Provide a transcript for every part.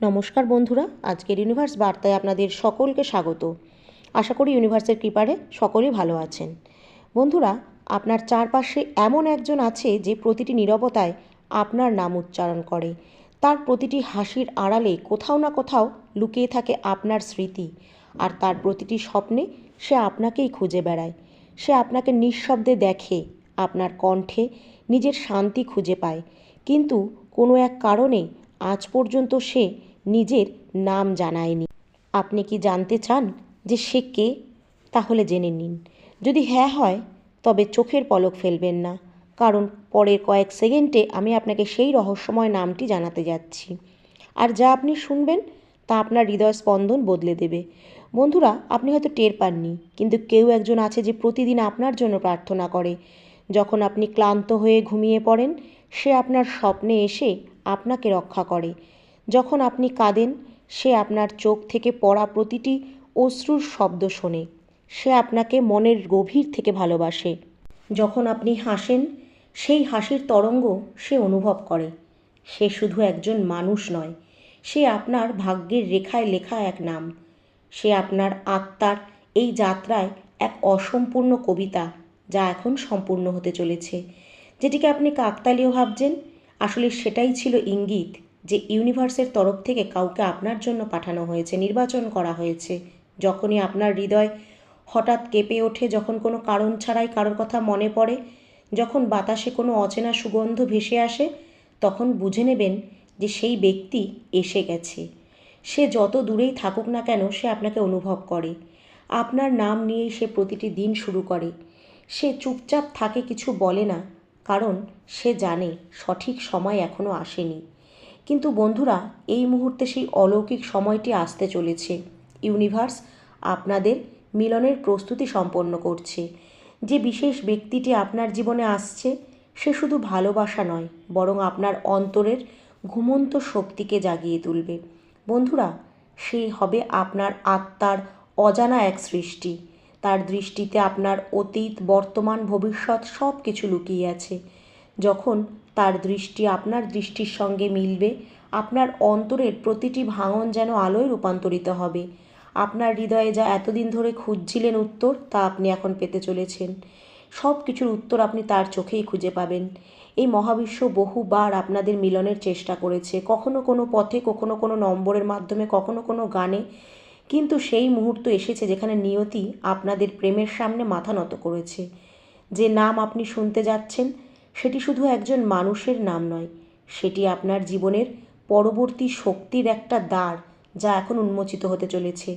নমস্কার বন্ধুরা, আজকের ইউনিভার্স বার্তায় আপনাদের সকলকে স্বাগত। আশা করি ইউনিভার্সের কৃপারে সকলেই ভালো আছেন। বন্ধুরা, আপনার চারপাশে এমন একজন আছে যে প্রতিটি নীরবতায় আপনার নাম উচ্চারণ করে। তার প্রতিটি হাসির আড়ালে কোথাও না কোথাও লুকিয়ে থাকে আপনার স্মৃতি আর তার প্রতিটি স্বপ্নে সে আপনাকেই খুঁজে বেড়ায়। সে আপনাকে নিঃশব্দে দেখে, আপনার কণ্ঠে নিজের শান্তি খুঁজে পায়। কিন্তু কোনো এক কারণে আজ পর্যন্ত সে নিজের নাম জানায়নি। আপনি কি জানতে চান যে সে কে? তাহলে জেনে নিন। যদি হ্যাঁ হয়, তবে চোখের পলক ফেলবেন না, কারণ পরের কয়েক সেকেন্ডে আমি আপনাকে সেই রহস্যময় নামটি জানাতে যাচ্ছি। আর যা আপনি শুনবেন, তা আপনার হৃদয় স্পন্দন বদলে দেবে। বন্ধুরা, আপনি হয়তো টের পাননি, কিন্তু কেউ একজন আছে যে প্রতিদিন আপনার জন্য প্রার্থনা করে। যখন আপনি ক্লান্ত হয়ে ঘুমিয়ে পড়েন, সে আপনার স্বপ্নে এসে আপনাকে রক্ষা করে। যখন আপনি কাঁদেন, সে আপনার চোখ থেকে পড়া প্রতিটি অশ্রুর শব্দ শোনে। সে আপনাকে মনের গভীর থেকে ভালোবাসে। যখন আপনি হাসেন, সেই হাসির তরঙ্গ সে অনুভব করে। সে শুধু একজন মানুষ নয়, সে আপনার ভাগ্যের রেখায় লেখা এক নাম। সে আপনার আত্মার এই যাত্রায় এক অসম্পূর্ণ কবিতা যা এখন সম্পূর্ণ হতে চলেছে। যেটিকে আপনি কাকতালীয় ভাবছেন, আসলে সেটাই ছিল ইঙ্গিত। যে ইউনিভার্সের তরফ থেকে কাউকে আপনার জন্য পাঠানো হয়েছে, নির্বাচন করা হয়েছে। যখনই আপনার হৃদয় হঠাৎ কেঁপে ওঠে, যখন কোনো কারণ ছাড়াই কারোর কথা মনে পড়ে, যখন বাতাসে কোনো অচেনা সুগন্ধ ভেসে আসে, তখন বুঝে নেবেন যে সেই ব্যক্তি এসে গেছে। সে যত দূরেই থাকুক না কেন, সে আপনাকে অনুভব করে। আপনার নাম নিয়েই সে প্রতিটি দিন শুরু করে। সে চুপচাপ থাকে কিছু বলে না, কারণ সে জানে সঠিক সময় এখনও আসেনি। কিন্তু বন্ধুরা, এই মুহূর্তে সেই অলৌকিক সময়টি আসতে চলেছে। ইউনিভার্স আপনাদের মিলনের প্রস্তুতি সম্পন্ন করছে। যে বিশেষ ব্যক্তিটি আপনার জীবনে আসছে, সে শুধু ভালোবাসা নয়, বরং আপনার অন্তরের ঘুমন্ত শক্তিকে জাগিয়ে তুলবে। বন্ধুরা, সে হবে আপনার আত্মার অজানা এক সৃষ্টি। তার দৃষ্টিতে আপনার অতীত, বর্তমান, ভবিষ্যৎ সব কিছু লুকিয়ে আছে। যখন তার দৃষ্টি আপনার দৃষ্টির সঙ্গে মিলবে, আপনার অন্তরের প্রতিটি ভাঙন যেন আলোয় রূপান্তরিত হবে। আপনার হৃদয়ে যা এতদিন ধরে খুঁজছিলেন উত্তর, তা আপনি এখন পেতে চলেছেন। সব কিছুর উত্তর আপনি তার চোখেই খুঁজে পাবেন। এই মহাবিশ্ব বহুবার আপনাদের মিলনের চেষ্টা করেছে, কখনো কোনো পথে, কখনো কোনো নম্বরের মাধ্যমে, কখনো কোনো গানে। কিন্তু সেই মুহূর্ত এসেছে যেখানে নিয়তি আপনাদের প্রেমের সামনে মাথা নত করেছে। যে নাম আপনি শুনতে যাচ্ছেন সেটি শুধু একজন মানুষের নাম নয়, সেটি আপনার জীবনের পরবর্তী শক্তির একটা দ্বার যা এখন উন্মোচিত হতে চলেছে।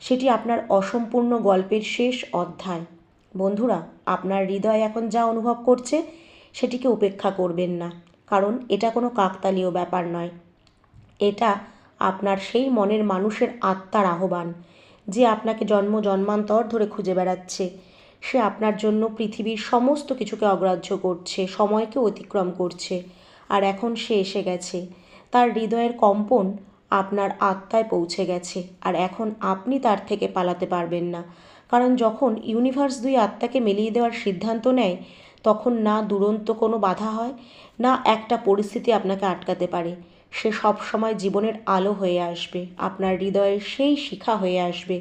সেটি আপনার অসম্পূর্ণ গল্পের শেষ অধ্যায়। বন্ধুরা, আপনার হৃদয় এখন যা অনুভব করছে, সেটিকে উপেক্ষা করবেন না, কারণ এটা কোনো কাকতালীয় ব্যাপার নয়। এটা আপনার সেই মনের মানুষের আত্মার আহ্বান, যে আপনাকে জন্ম জন্মান্তর ধরে খুঁজে বেড়াচ্ছে। সে আপনার জন্য পৃথিবীর সমস্ত কিছুকে অগ্রাহ্য করছে, সময়কে অতিক্রম করছে। আর এখন সে এসে গেছে। তার হৃদয়ের কম্পন আপনার আত্মায় পৌঁছে গেছে। আর এখন আপনি তার থেকে পালাতে পারবেন না। কারণ যখন ইউনিভার্স দুই আত্মাকে মিলিয়ে দেওয়ার সিদ্ধান্ত নেয়, তখন না দুরন্ত কোনো বাধা হয়, না একটা পরিস্থিতি আপনাকে আটকাতে পারে। সে সব সময় জীবনের আলো হয়ে আসবে। আপনার হৃদয়ের সেই শিখা হয়ে আসবে।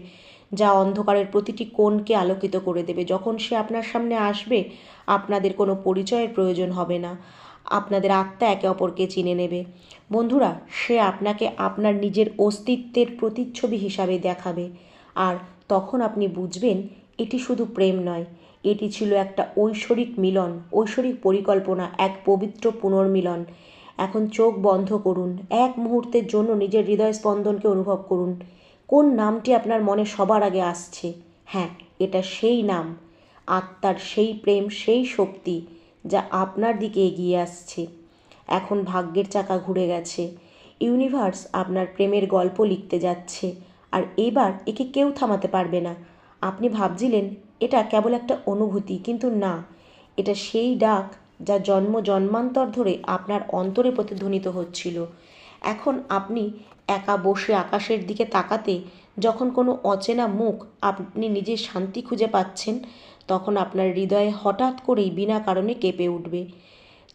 যা অন্ধকারের প্রতিটি কোণকে আলোকিত করে দেবে। যখন সে আপনার সামনে আসবে, আপনাদের কোনো পরিচয়ের প্রয়োজন হবে না। আপনাদের আত্মা একে অপরকে চিনে নেবে। বন্ধুরা, সে আপনাকে আপনার নিজের অস্তিত্বের প্রতিচ্ছবি হিসাবে দেখাবে। আর তখন আপনি বুঝবেন, এটি শুধু প্রেম নয়, এটি ছিল একটা ঐশ্বরিক মিলন, ঐশ্বরিক পরিকল্পনা, এক পবিত্র পুনর্মিলন। এখন চোখ বন্ধ করুন, এক মুহূর্তের জন্য নিজের হৃদয় স্পন্দনকে অনুভব করুন। কোন নামটি আপনার মনে সবার আগে আসছে? হ্যাঁ এটা সেই নাম। আত্মার সেই প্রেম, সেই শক্তি যা আপনার দিকে এগিয়ে আসছে। এখন ভাগ্যের চাকা ঘুরে গেছে। ইউনিভার্স আপনার প্রেমের গল্প লিখতে যাচ্ছে। আর এবার একে কেউ থামাতে পারবে না। আপনি ভাবছিলেন, এটা কেবল একটা অনুভূতি, কিন্তু না। এটা সেই ডাক যা জন্ম জন্মান্তর ধরে আপনার অন্তরে প্রতিধ্বনিত হচ্ছিল। এখন আপনি একা বসে আকাশের দিকে তাকাতে যখন কোনো অচেনা মুখ আপনি নিজের শান্তি খুঁজে পাচ্ছেন, তখন আপনার হৃদয়ে হঠাৎ করেই বিনা কারণে কেঁপে উঠবে।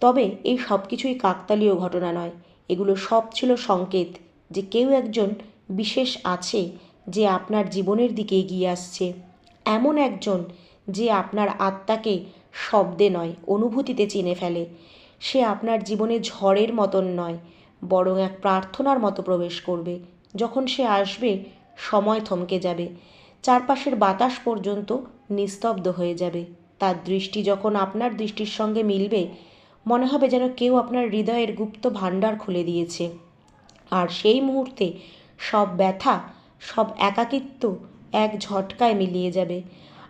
তবে এই সব কিছুই কাকতালীয় ঘটনা নয়। এগুলো সব ছিল সংকেত যে কেউ একজন বিশেষ আছে যে আপনার জীবনের দিকে এগিয়ে আসছে। এমন একজন যে আপনার আত্মাকে শব্দে নয়, অনুভূতিতে চিনে ফেলে। সে আপনার জীবনে ঝড়ের মতন নয়। বরং এক প্রার্থনার মতো প্রবেশ করবে। যখন সে আসবে, সময় থমকে যাবে। চারপাশের বাতাস পর্যন্ত নিস্তব্ধ হয়ে যাবে। তার দৃষ্টি যখন আপনার দৃষ্টির সঙ্গে মিলবে, মনে হবে যেন কেউ আপনার হৃদয়ের গুপ্ত ভাণ্ডার খুলে দিয়েছে। আর সেই মুহূর্তে সব ব্যথা, সব একাকিত্ব এক ঝটকায় মিলিয়ে যাবে।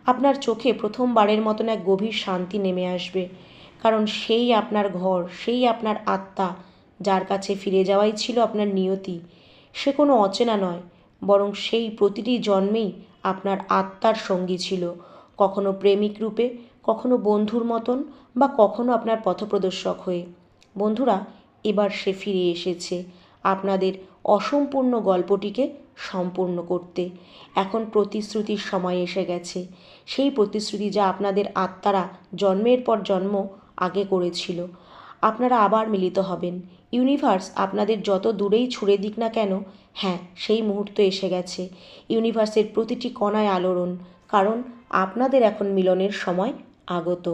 আপনার চোখে প্রথমবারের মতন এক গভীর শান্তি নেমে আসবে। কারণ সেই আপনার ঘর, সেই আপনার আত্মা যার কাছে ফিরে যাওয়াই ছিল আপনার নিয়তি। সে কোনো অচেনা নয়, বরং সেই প্রতিটি জন্মেই আপনার আত্মার সঙ্গী ছিল। কখনো প্রেমিক রূপে, কখনো বন্ধুর মতন বা কখনো আপনার পথপ্রদর্শক হয়ে। বন্ধুরা, এবার সে ফিরে এসেছে আপনাদের অসম্পূর্ণ গল্পটিকে সম্পূর্ণ করতে। এখন প্রতিশ্রুতির সময় এসে গেছে। সেই প্রতিশ্রুতি যা আপনাদের আত্মারা জন্মের পর জন্ম আগে করেছিল। আপনারা আবার মিলিত হবেন। ইউনিভার্স আপনাদের যত দূরেই ছুড়ে দিক না কেন হ্যাঁ সেই মুহূর্ত এসে গেছে। ইউনিভার্সের প্রতিটি কণায় আলোড়ন, কারণ আপনাদের এখন মিলনের সময় আগত।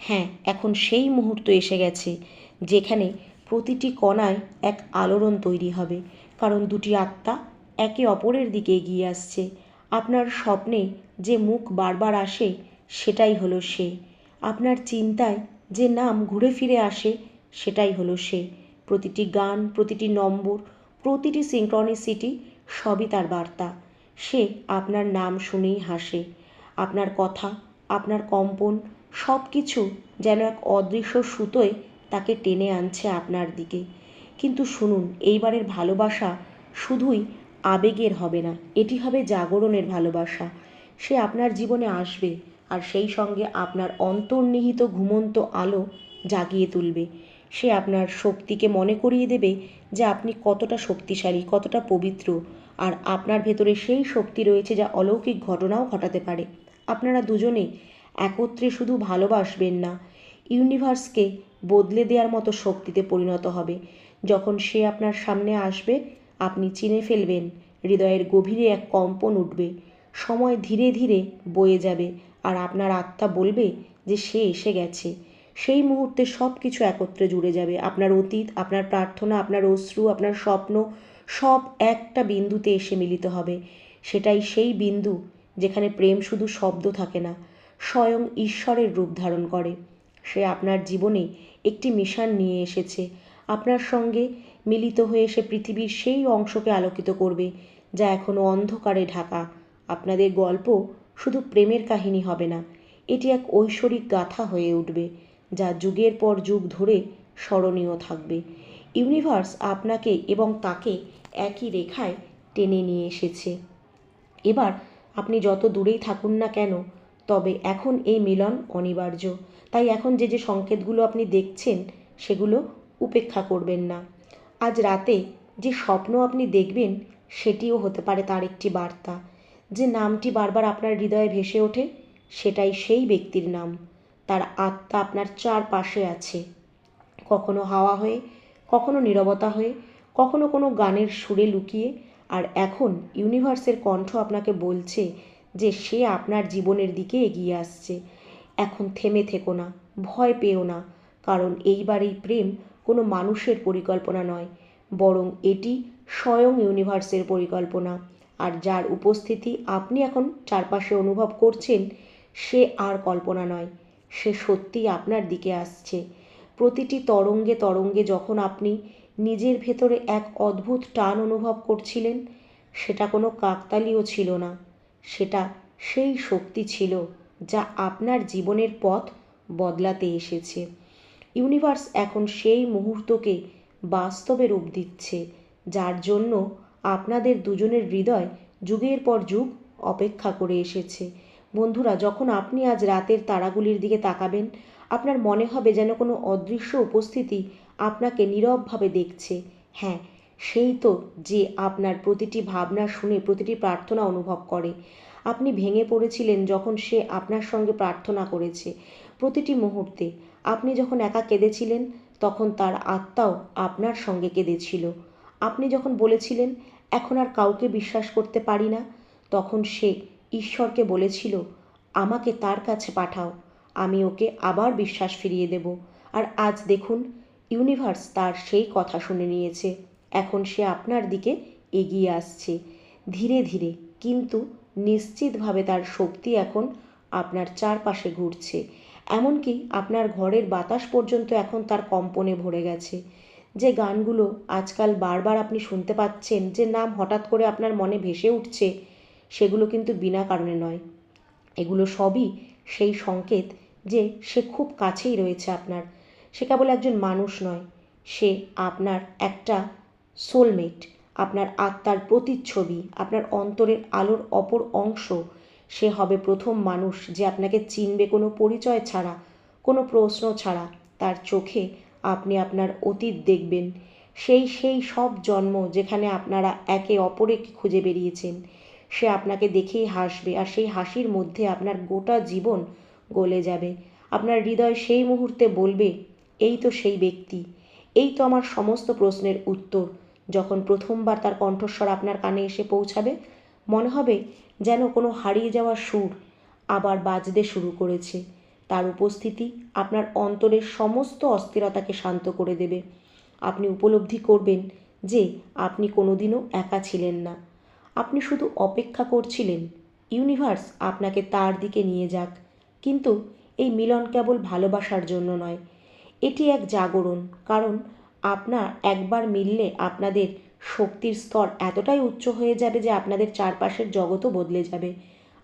হ্যাঁ এখন সেই মুহূর্ত এসে গেছে, যেখানে প্রতিটি কণায় এক আলোড়ন তৈরি হবে, কারণ দুটি আত্মা একে অপরের দিকে এগিয়ে আসছে। আপনার স্বপ্নে যে মুখ বারবার আসে, সেটাই হলো সে। আপনার চিন্তায় যে নাম ঘুরে ফিরে আসে, সেটাই হলো সে। প্রতিটি গান, প্রতিটি নম্বর, প্রতিটি সিঙ্ক্রনিসিটি সবই তার বার্তা। সে আপনার নাম শুনেই হাসে। আপনার কথা, আপনার কম্পন সব কিছু যেন এক অদৃশ্য সুতোয় তাকে টেনে আনছে আপনার দিকে। কিন্তু শুনুন, এইবারের ভালোবাসা শুধুই আবেগের হবে না, এটি হবে জাগরণের ভালোবাসা। সে আপনার জীবনে আসবে আর সেই সঙ্গে আপনার অন্তর্নিহিত ঘুমন্ত আলো জাগিয়ে তুলবে। সে আপনার শক্তিকে মনে করিয়ে দেবে যে আপনি কতটা শক্তিশালী, কতটা পবিত্র। আর আপনার ভেতরে সেই শক্তি রয়েছে যা অলৌকিক ঘটনাও ঘটাতে পারে। আপনারা দুজনে একত্রে শুধু ভালোবাসবেন না, ইউনিভার্সকে বদলে দেওয়ার মতো শক্তিতে পরিণত হবে। যখন সে আপনার সামনে আসবে, আপনি চিনে ফেলবেন, হৃদয়ের গভীরে এক কম্পন উঠবে। সময় ধীরে ধীরে বয়ে যাবে আর আপনার আত্মা বলবে যে সে এসে গেছে। সেই মুহূর্তে সব কিছু একত্রে জুড়ে যাবে। আপনার অতীত, আপনার প্রার্থনা, আপনার অশ্রু, আপনার স্বপ্ন, সব একটা বিন্দুতে এসে মিলিত হবে। সেটাই সেই বিন্দু যেখানে প্রেম শুধু শব্দ থাকে না, স্বয়ং ঈশ্বরের রূপ ধারণ করে। সে আপনার জীবনে একটি মিশন নিয়ে এসেছে। আপনার সঙ্গে মিলিত হয়ে সে পৃথিবীর সেই অংশকে আলোকিত করবে, যা এখনও অন্ধকারে ঢাকা। আপনাদের গল্প শুধু প্রেমের কাহিনী হবে না, এটি এক ঐশ্বরিক গাথা হয়ে উঠবে। যা যুগের পর যুগ ধরে স্মরণীয় থাকবে। ইউনিভার্স আপনাকে এবং তাকে একই রেখায় টেনে নিয়ে এসেছে। এবার আপনি যত দূরেই থাকুন না কেন, তবে এখন এই মিলন অনিবার্য। তাই এখন যে যে সংকেতগুলো আপনি দেখছেন, সেগুলো উপেক্ষা করবেন না। আজ রাতে যে স্বপ্ন আপনি দেখবেন, সেটিও হতে পারে তার একটি বার্তা। যে নামটি বারবার আপনার হৃদয়ে ভেসে ওঠে, সেটাই সেই ব্যক্তির নাম। তার আত্মা আপনার চারপাশে আছে। কখনো হাওয়া হয়ে, কখনো নীরবতা হয়ে, কখনো কোনো গানের সুরে লুকিয়ে। আর এখন ইউনিভার্সের কণ্ঠ আপনাকে বলছে যে সে আপনার জীবনের দিকে এগিয়ে আসছে। এখন থেমে থেকো না, ভয় পেও না, কারণ এইবার এই প্রেম কোনো মানুষের পরিকল্পনা নয়, বরং এটি স্বয়ং ইউনিভার্সের পরিকল্পনা। আর যার উপস্থিতি আপনি এখন চারপাশে অনুভব করছেন, সে আর কল্পনা নয়। সে সত্যিই আপনার দিকে আসছে। প্রতিটি তরঙ্গে তরঙ্গে যখন আপনি নিজের ভেতরে এক অদ্ভুত টান অনুভব করছিলেন, সেটা কোনো কাকতালীয় ছিল না। সেটা সেই শক্তি ছিল যা আপনার জীবনের পথ বদলাতে এসেছে। ইউনিভার্স এখন সেই মুহূর্তকে বাস্তবে রূপ দিচ্ছে, যার জন্য আপনাদের দুজনের হৃদয় যুগের পর যুগ অপেক্ষা করে এসেছে। বন্ধুরা, যখন আপনি আজ রাতের তারাগুলির দিকে তাকাবেন, আপনার মনে হবে যেন কোনো অদৃশ্য উপস্থিতি আপনাকে নীরবভাবে দেখছে। হ্যাঁ সেই তো যে আপনার প্রতিটি ভাবনা শুনে প্রতিটি প্রার্থনা অনুভব করে। আপনি ভেঙে পড়েছিলেন যখন সে আপনার সঙ্গে প্রার্থনা করেছে। প্রতিটি মুহূর্তে আপনি যখন একা কেঁদেছিলেন, তখন তার আত্মাও আপনার সঙ্গে কেঁদেছিল। আপনি যখন বলেছিলেন, এখন আর কাউকে বিশ্বাস করতে পারি না, তখন সে ঈশ্বরকে বলেছিল, আমাকে তার কাছে পাঠাও, আমি ওকে আবার বিশ্বাস ফিরিয়ে দেব। আর আজ দেখুন, ইউনিভার্স তার সেই কথা শুনে নিয়েছে। এখন সে আপনার দিকে এগিয়ে আসছে, ধীরে ধীরে। কিন্তু নিশ্চিতভাবে তার শক্তি এখন আপনার চারপাশে ঘুরছে। এমনকি আপনার ঘরের বাতাস পর্যন্ত এখন তার কম্পনে ভরে গেছে। যে গানগুলো আজকাল বারবার আপনি শুনতে পাচ্ছেন, যে নাম হঠাৎ করে আপনার মনে ভেসে উঠছে সেগুলো কিন্তু বিনা কারণে নয়। এগুলো সবই সেই সংকেত যে সে খুব কাছেই রয়েছে আপনার। সে কেবল একজন মানুষ নয়, সে আপনার একটা সোলমেট আপনার আত্মার প্রতিচ্ছবি, আপনার অন্তরের আলোর অপর অংশ। সে হবে প্রথম মানুষ যে আপনাকে চিনবে কোনো পরিচয় ছাড়া, কোনো প্রশ্ন ছাড়া। তার চোখে আপনি আপনার অতীত দেখবেন। সেই সেই সব জন্ম যেখানে আপনারা একে অপরকে খুঁজে বেরিয়েছেন। সে আপনাকে দেখেই হাসবে আর সেই হাসির মধ্যে আপনার গোটা জীবন গলে যাবে। আপনার হৃদয় সেই মুহূর্তে বলবে, এই তো সেই ব্যক্তি। এই তো আমার সমস্ত প্রশ্নের উত্তর। যখন প্রথমবার তার কণ্ঠস্বর আপনার কানে এসে পৌঁছাবে, মনে হবে যেন কোনো হারিয়ে যাওয়া সুর আবার বাজতে শুরু করেছে। তার উপস্থিতি আপনার অন্তরের সমস্ত অস্থিরতাকে শান্ত করে দেবে। আপনি উপলব্ধি করবেন যে আপনি কোনোদিনও একা ছিলেন না। আপনি শুধু অপেক্ষা করছিলেন। ইউনিভার্স আপনাকে তার দিকে নিয়ে যাক। কিন্তু এই মিলন কেবল ভালোবাসার জন্য নয়, এটি এক জাগরণ। কারণ আপনার একবার মিললে আপনাদের শক্তির স্তর এতটাই উচ্চ হয়ে যাবে যে আপনাদের চারপাশের জগতও বদলে যাবে।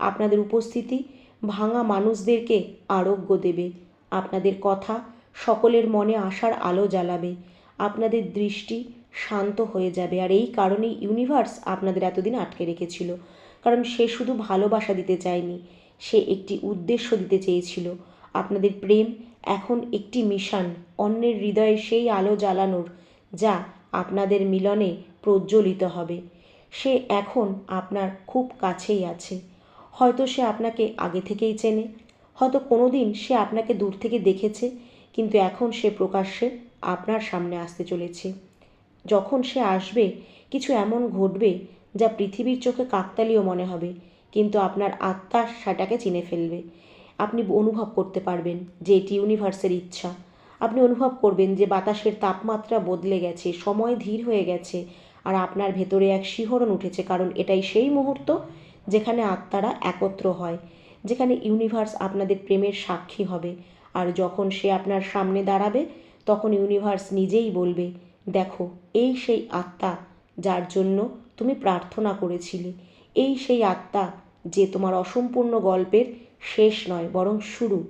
আপনাদের উপস্থিতি ভাঙা মানুষদেরকে আরোগ্য দেবে। আপনাদের কথা সকলের মনে আশার আলো জ্বালাবে। আপনাদের দৃষ্টি শান্ত হয়ে যাবে। আর এই কারণেই ইউনিভার্স আপনাদের এতদিন আটকে রেখেছিল। কারণ সে শুধু ভালোবাসা দিতে চায়নি, সে একটি উদ্দেশ্য দিতে চেয়েছিল। আপনাদের প্রেম এখন একটি মিশন, অন্যের হৃদয়ে সেই আলো জ্বালানোর, যা আপনাদের মিলনে প্রজ্বলিত হবে। সে এখন আপনার খুব কাছেই আছে। হয়তো সে আপনাকে আগে থেকেই চেনে, হয়তো কোনো দিন সে আপনাকে দূর থেকে দেখেছে, কিন্তু এখন সে প্রকাশ্যে আপনার সামনে আসতে চলেছে। যখন সে আসবে, কিছু এমন ঘটবে যা পৃথিবীর চোখে কাকতালীয় মনে হবে, কিন্তু আপনার আত্মা সেটাকে চিনে ফেলবে। আপনি অনুভব করতে পারবেন যে এটি ইউনিভার্সের ইচ্ছা। আপনি অনুভব করবেন যে বাতাসের তাপমাত্রা বদলে গেছে, সময় ধীর হয়ে গেছে, আর আপনার ভেতরে এক শিহরণ উঠেছে, কারণ এটাই সেই মুহূর্ত যেখানে আত্মারা একত্র হয়, যেখানে ইউনিভার্স আপনাদের প্রেমের সাক্ষী হবে। আর যখন সে আপনার সামনে দাঁড়াবে, তখন ইউনিভার্স নিজেই বলবে দেখো, এই সেই আত্মা যার জন্য তুমি প্রার্থনা করেছিলে। এই সেই আত্মা যে তোমার অসম্পূর্ণ গল্পের শেষ নয়, বরং শুরু।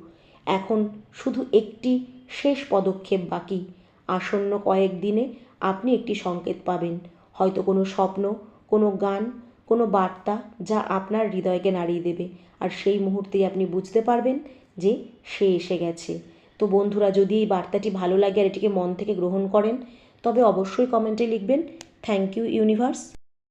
এখন শুধু একটি শেষ পদক্ষেপ বাকি। আসন্ন কয়েক দিনে আপনি একটি সংকেত পাবেন। হয়তো কোনো স্বপ্ন, কোনো গান, কোনো বার্তা যা আপনার হৃদয়কে নাড়িয়ে দেবে। আর সেই মুহূর্তেই আপনি বুঝতে পারবেন যে সে এসে গেছে। তো বন্ধুরা, যদি এই বার্তাটি ভালো লাগে আর এটিকে মন থেকে গ্রহণ করেন তবে অবশ্যই কমেন্টে লিখবেন। Thank you universe.